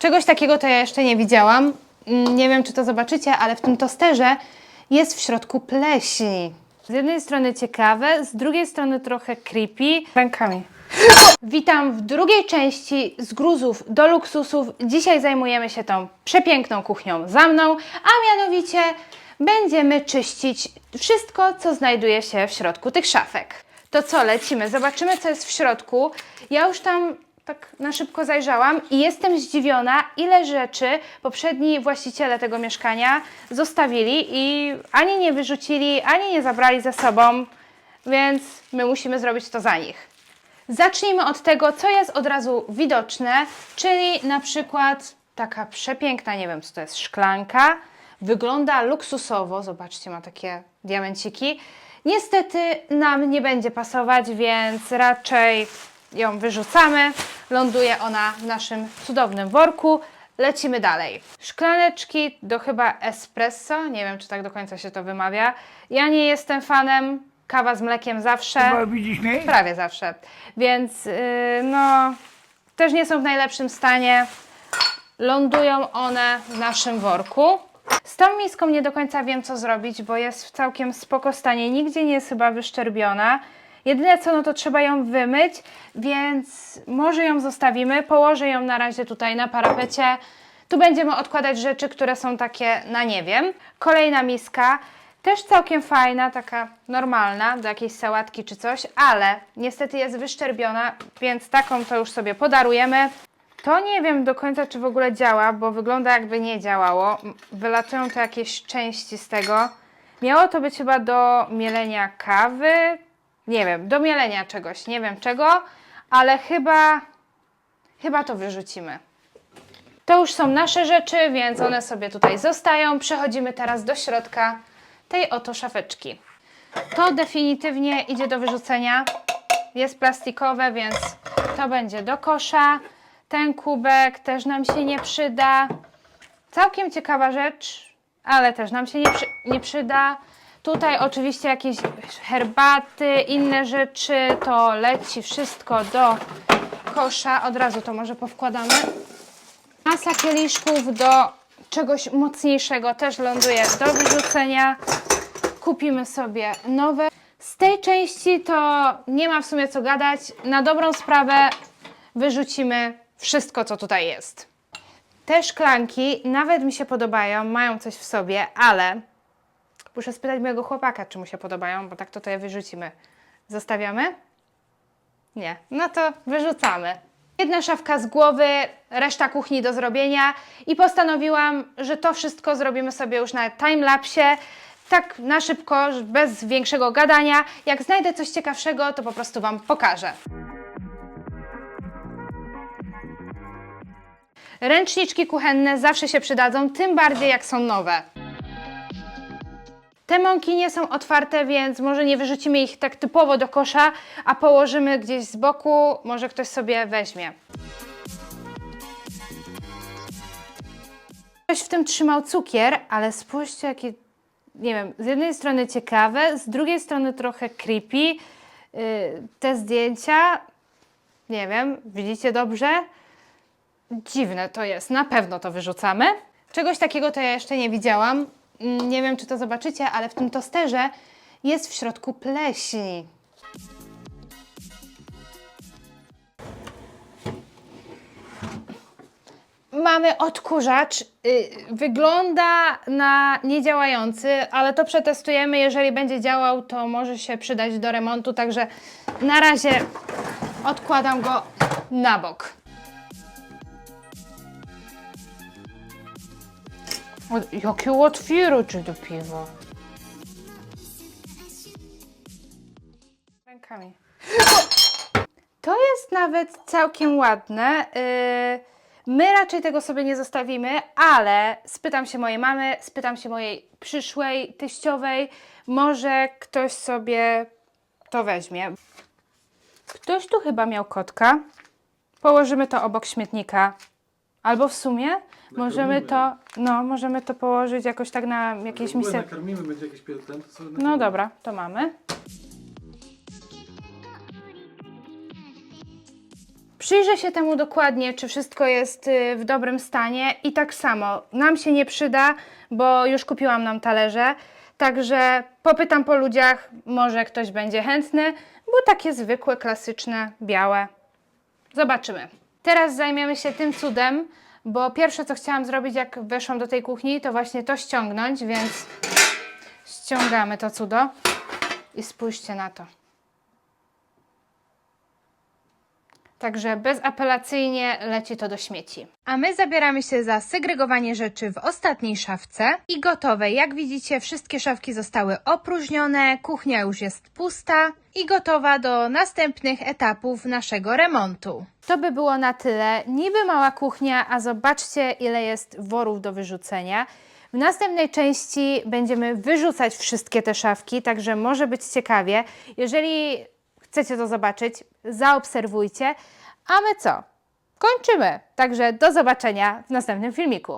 Czegoś takiego to ja jeszcze nie widziałam. Mm, Nie wiem, czy to zobaczycie, ale w tym tosterze jest w środku pleśni. Z jednej strony ciekawe, z drugiej strony trochę creepy. Rękami. Witam w drugiej części z gruzów do luksusów. Dzisiaj zajmujemy się tą przepiękną kuchnią za mną, a mianowicie będziemy czyścić wszystko, co znajduje się w środku tych szafek. To co, lecimy, zobaczymy, co jest w środku. Ja już tam tak na szybko zajrzałam i jestem zdziwiona, ile rzeczy poprzedni właściciele tego mieszkania zostawili i ani nie wyrzucili, ani nie zabrali ze sobą, więc my musimy zrobić to za nich. Zacznijmy od tego, co jest od razu widoczne, czyli na przykład taka przepiękna, nie wiem co to jest, szklanka. Wygląda luksusowo, zobaczcie, ma takie diamenciki. Niestety nam nie będzie pasować, więc raczej ją wyrzucamy. Ląduje ona w naszym cudownym worku. Lecimy dalej. Szklaneczki do chyba espresso. Nie wiem, czy tak do końca się to wymawia. Ja nie jestem fanem. Kawa z mlekiem zawsze. Mnie? Prawie zawsze. Więc yy, no, też nie są w najlepszym stanie. Lądują one w naszym worku. Z tą miską nie do końca wiem, co zrobić, bo jest w całkiem spoko stanie. Nigdzie nie jest chyba wyszczerbiona. Jedyne co, no to trzeba ją wymyć, więc może ją zostawimy. Położę ją na razie tutaj na parapecie. Tu będziemy odkładać rzeczy, które są takie na nie wiem. Kolejna miska. Też całkiem fajna, taka normalna, do jakiejś sałatki czy coś, ale niestety jest wyszczerbiona, więc taką to już sobie podarujemy. To nie wiem do końca, czy w ogóle działa, bo wygląda jakby nie działało. Wylatują to jakieś części z tego. Miało to być chyba do mielenia kawy, nie wiem, do mielenia czegoś, nie wiem czego, ale chyba, chyba to wyrzucimy. To już są nasze rzeczy, więc one sobie tutaj zostają. Przechodzimy teraz do środka tej oto szafeczki. To definitywnie idzie do wyrzucenia. Jest plastikowe, więc to będzie do kosza. Ten kubek też nam się nie przyda. Całkiem ciekawa rzecz, ale też nam się nie, przy, nie przyda. Tutaj oczywiście jakieś herbaty, inne rzeczy, to leci wszystko do kosza. Od razu to może powkładamy. Masa kieliszków do czegoś mocniejszego też ląduje do wyrzucenia. Kupimy sobie nowe. Z tej części to nie ma w sumie co gadać. Na dobrą sprawę wyrzucimy wszystko, co tutaj jest. Te szklanki nawet mi się podobają, mają coś w sobie, ale muszę spytać mojego chłopaka, czy mu się podobają, bo tak to to je wyrzucimy. Zostawiamy? Nie. No to wyrzucamy. Jedna szafka z głowy, reszta kuchni do zrobienia i postanowiłam, że to wszystko zrobimy sobie już na timelapsie. Tak na szybko, bez większego gadania. Jak znajdę coś ciekawszego, to po prostu Wam pokażę. Ręczniczki kuchenne zawsze się przydadzą, tym bardziej jak są nowe. Te mąki nie są otwarte, więc może nie wyrzucimy ich tak typowo do kosza, a położymy gdzieś z boku, może ktoś sobie weźmie. Ktoś w tym trzymał cukier, ale spójrzcie jakie, nie wiem, z jednej strony ciekawe, z drugiej strony trochę creepy. Yy, te zdjęcia, nie wiem, widzicie dobrze? Dziwne to jest, na pewno to wyrzucamy. Czegoś takiego to ja jeszcze nie widziałam. Nie wiem, czy to zobaczycie, ale w tym tosterze jest w środku pleśni. Mamy odkurzacz. y, Wygląda na niedziałający, ale to przetestujemy. Jeżeli będzie działał, to może się przydać do remontu, także na razie odkładam go na bok. Jakie otwierczy do piwa. Rękami. To jest nawet całkiem ładne. Yy, My raczej tego sobie nie zostawimy, ale spytam się mojej mamy, spytam się mojej przyszłej teściowej, może ktoś sobie to weźmie. Ktoś tu chyba miał kotka. Położymy to obok śmietnika. Albo w sumie możemy to, no, możemy to położyć jakoś tak na ogóle misce. nakarmimy, będzie jakiś to sobie No nakarmimy. dobra, to mamy. Przyjrzę się temu dokładnie, czy wszystko jest y, w dobrym stanie i tak samo, nam się nie przyda, bo już kupiłam nam talerze, także popytam po ludziach, może ktoś będzie chętny, bo takie zwykłe, klasyczne, białe. Zobaczymy. Teraz zajmiemy się tym cudem, bo pierwsze co chciałam zrobić jak weszłam do tej kuchni, to właśnie to ściągnąć, więc ściągamy to cudo i spójrzcie na to. Także bezapelacyjnie leci to do śmieci. A my zabieramy się za segregowanie rzeczy w ostatniej szafce i gotowe. Jak widzicie, wszystkie szafki zostały opróżnione, kuchnia już jest pusta i gotowa do następnych etapów naszego remontu. To by było na tyle. Niby mała kuchnia, a zobaczcie, ile jest worów do wyrzucenia. W następnej części będziemy wyrzucać wszystkie te szafki, także może być ciekawie. Jeżeli chcecie to zobaczyć, zaobserwujcie. A my co? Kończymy. Także do zobaczenia w następnym filmiku.